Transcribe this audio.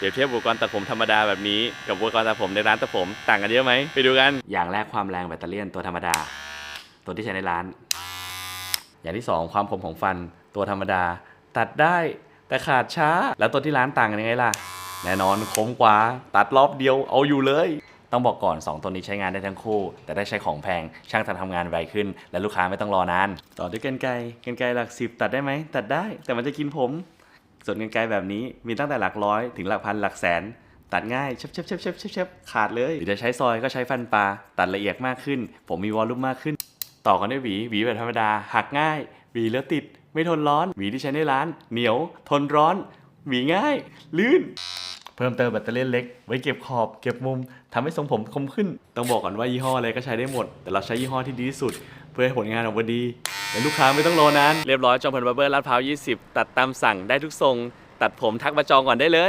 เปรียบเทียบอุปกรณ์ตัดผมธรรมดาแบบนี้กับอุปกรณ์ตัดผมในร้านตัดผมต่างกันเยอะไหมไปดูกัน อย่างแรกความแรงแบตเตอรี่ยนตัวธรรมดา ตัวที่ใช้ในร้าน อย่างที่สองความคมของฟันตัวธรรมดา ตัดได้แต่ขาดช้า แล้วตัวที่ร้านต่างกันยังไงล่ะ แน่นอนคมกว่าตัดรอบเดียวเอาอยู่เลย ต้องบอกก่อน 2 ตัวนี้ใช้งานได้ทั้งคู่ แต่ได้ใช้ของแพงช่างจะทำงานไวขึ้น และลูกค้าไม่ต้องรอนาน ต่อด้วยกันไกรกันไกรหลักสิบตัดได้ไหมตัดได้แต่มันจะกินผม ส่วนกันไกรแบบนี้มีตั้งแต่หลักร้อยถึงหลักพันหลักแสน ตัดง่ายเชฟเชฟเชฟเชฟเชฟเชฟขาดเลยหรือจะใช้ซอยก็ใช้ฟันปลาตัดละเอียดมากขึ้น ผมมีวอลลุ่มมากขึ้น ต่อกันด้วยหวีหวีแบบธรรมดาหักง่ายหวีแล้วติด ไม่ทนร้อนหวีที่ใช้ในร้าน เหนียว ทนร้อนหวีง่าย ลื่นเพิ่มเติมแบตเตอรี่เล็ก ไว้เก็บขอบ เก็บมุมทำให้ทรงผมคมขึ้น ต้องบอกก่อนว่ายี่ห้ออะไรก็ใช้ได้หมด แต่เราใช้ยี่ห้อที่ดีที่สุด เพื่อให้ผลงานออกมาดี และลูกค้าไม่ต้องรอนาน เรียบร้อยจอมพลบาร์เบอร์ลาดพร้าว 20 ตัดตามสั่งได้ทุกทรง ตัดผมทักมาจองก่อนได้เลย